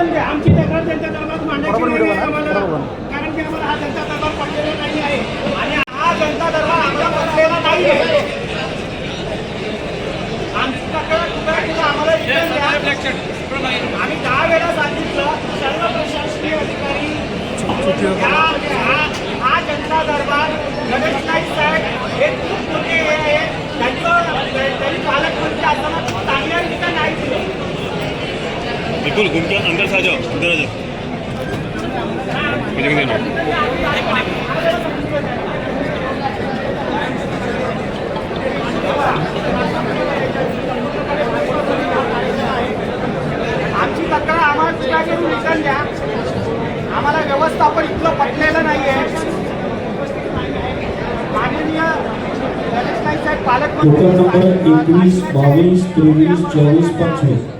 आमची तक्रार त्यांच्या दरबार मांडायची नाही आहे आम्हाला. कारण की आम्हाला हा जनता दरबार पडलेला नाही आहे. आणि हा जनता दरबार आम्हाला पडलेला नाही आहे. आमची तक्रार कुठे आम्हाला आम्ही दहा वेळा सांगितलं सर्व प्रशासकीय अधिकारी हा जनता दरबार गणेश नाईक साहेब 이걸 공개한 안갈 사죠. 기다려줘. 고정되네. आमची तक्रार आम्हाला तुझ्याकडून निकाल द्या आम्हाला व्यवस्थापन इथलं पटलेलं नाहीये माननीय गणेश नाईक साहेब पालक 21,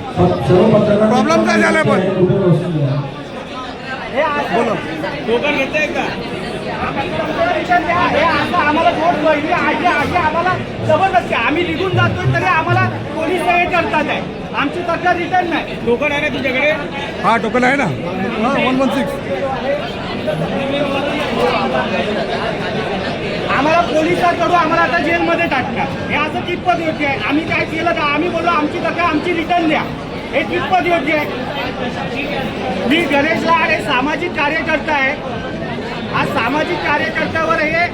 प्रॉब्लेम काय झालाय पण? हे असं टोकन घेते का. हे आम्हाला जबरदस्ती. आम्ही निघून जातोय तरी आम्हाला पोलीस हे करतात आहे. आमची तक्रार रिटर्न नाही. टोकन आहे ना तुझ्याकडे? हा टोकन आहे ना. वन वन सिक्स आम्हाला पोलिसांकडून आम्हाला आता जेलमध्ये टाकतात. हे असं कितपत योग्य आहे. आम्ही काय केलं का? आम्ही बोललो आमची तक्रार आमची रिटर्न द्या. हे कितपत योग्य आहे. मी गणेश लाड हे सामाजिक कार्यकर्ता आहे. आज सामाजिक कार्यकर्त्यावर हे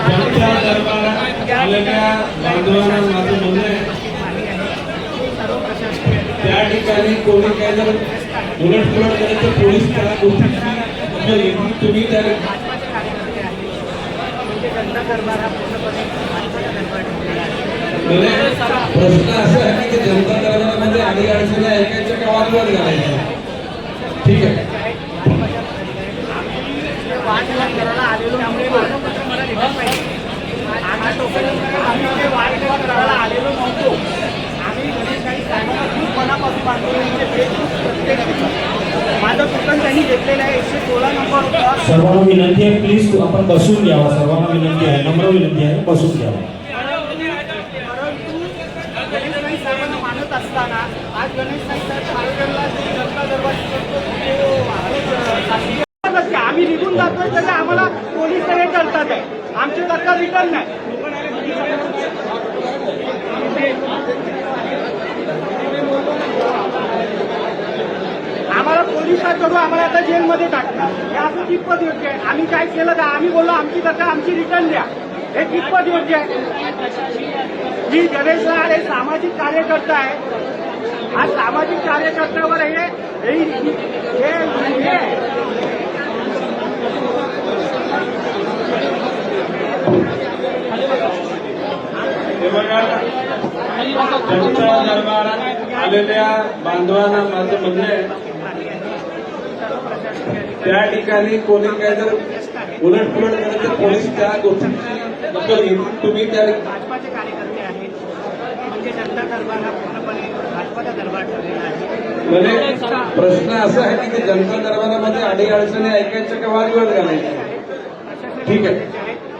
आमच्या दरबारात आलेल्या बांधवांना माझं म्हणणं आहे त्या ठिकाणी कोणी काय जर उलटपुलट केलं तर पोलीस त्या गोष्टी तुम्ही त्या म्हणजे प्रश्न असा आहे की जनता दरबारामध्ये म्हणजे अडचणी ऐकायच्या का वादविवाद घालायचे ठीक आहे. आलेलो त्यामुळे मला पाहिजे आम्ही टोकन आम्ही ते वादविवाद करायला आलेलो नव्हतो आम्ही गणेशशाही साहेबांना खूप मनापासून बांधतो म्हणजे फेसबुक प्रत्येक माझं टोकन त्यांनी घेतलेलं आहे एकशे सोळा नंबर होता सर्वांना विनंती आहे प्लीज आपण बसून घ्यावा. सर्वांना विनंती आहे नम्र विनंती आहे बसून घ्यावा. आम्ही निघून जातोय तरी आम्हाला पोलीस हे करतात. आहे आमची तक्रार रिटर्न नाही. आम्हाला पोलिसांकडून आम्हाला आता जेलमध्ये टाकतात. हे कितपत योग्य आहे. आम्ही काय केलं का? आम्ही बोललो आमची कथा आमची रिटर्न द्या. हे कितपत योग्य आहे. मी गणेश लाड हे सामाजिक कार्यकर्ता आहे. आज सामाजिक कार्यकर्त्यावर हे हे- बघा दरबारात आलेल्या बांधवांना माझं म्हणणं आहे त्या ठिकाणी कोणी काय जर उलटपुलट केलं तर पोलीस त्या गोष्टीची दखल घेतील. तुम्ही त्या भाजपाचे कार्यकर्ते आहेत. म्हणजे जनता दरबार हा पूर्णपणे भाजपाचा दरबार ठरलेला आहे. म्हणजे प्रश्न असा आहे की ते जनता दरबारामध्ये अडीअडचणी ऐकायच्या का वादविवाद घालायचे ठीक आहे.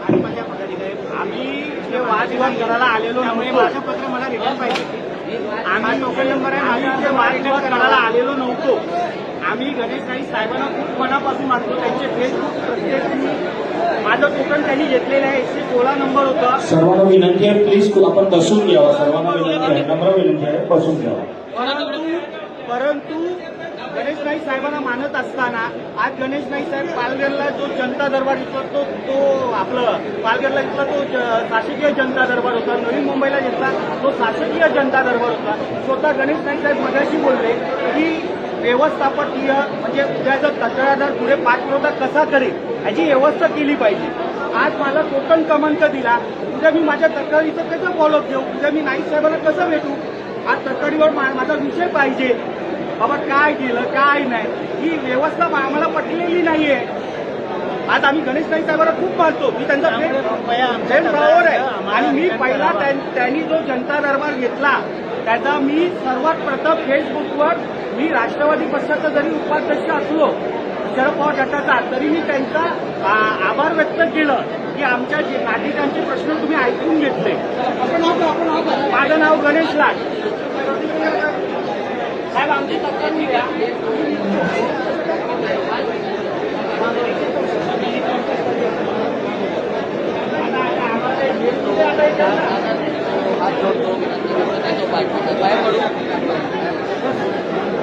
भाजपाच्या पदाधिकारी आम्ही जे वादविवाद करायला आलेलो त्यामुळे माझं पत्र मला रिटर्न पाहिजे आम्ही टोकन नंबर आहे आम्ही जे वादविवाद करायला आलेलो नव्हतो. आम्ही गणेश नाईक साहेबांना खूप मनापासून मानतो. त्यांचे फेसबुक प्रत्येक माझं टोकन त्यांनी घेतलेलं आहे. एकशे सोळा नंबर होता. सर्वांना विनंती आहे प्लीज आपण बसून घ्यावा. सर्वांना विनंती आहे नम्र विनंती आहे बसून घ्यावा. परंतु परंतु गणेश नाईक साहेबांना मानत असताना आज गणेश नाईक साहेब पालघरला जो जनता दरबार इथला तो तो आपलं पालघरला इथला तो ज- शासकीय जनता दरबार होता. नवी मुंबईला घेतला तो शासकीय जनता दरबार होता. स्वतः गणेश नाईक साहेब मगाशी बोलले की व्यवस्थापकीय म्हणजे उद्या जर तक्रारदार पुढे पाठपुरावा कसा करेल याची व्यवस्था केली पाहिजे. आज मला टोकन क्रमांक दिला. उद्या मी माझ्या तक्रारीचं कसं फॉलोअप घेऊ? उद्या मी नाईक साहेबांना कसं भेटू? आज तक्रारीवर माझा विषय पाहिजे. बाबा काय केलं काय नाही? ही व्यवस्था आम्हाला पटलेली नाहीये. आज आम्ही गणेश नाईक साहेबांना खूप मानतो मी त्यांचा आहे. आणि मी पहिला त्यां- त्यांनी जो जनता दरबार घेतला त्याचा मी सर्वात प्रथम फेसबुकवर मी राष्ट्रवादी पक्षाचा जरी उपाध्यक्ष असलो शरद पवार गटाचा तरी मी त्यांचा आभार व्यक्त केलं की आमच्या जे नागरिकांचे प्रश्न तुम्ही ऐकून घेतले. माझं नाव गणेश लाट साहेब आमची तक्रार द्या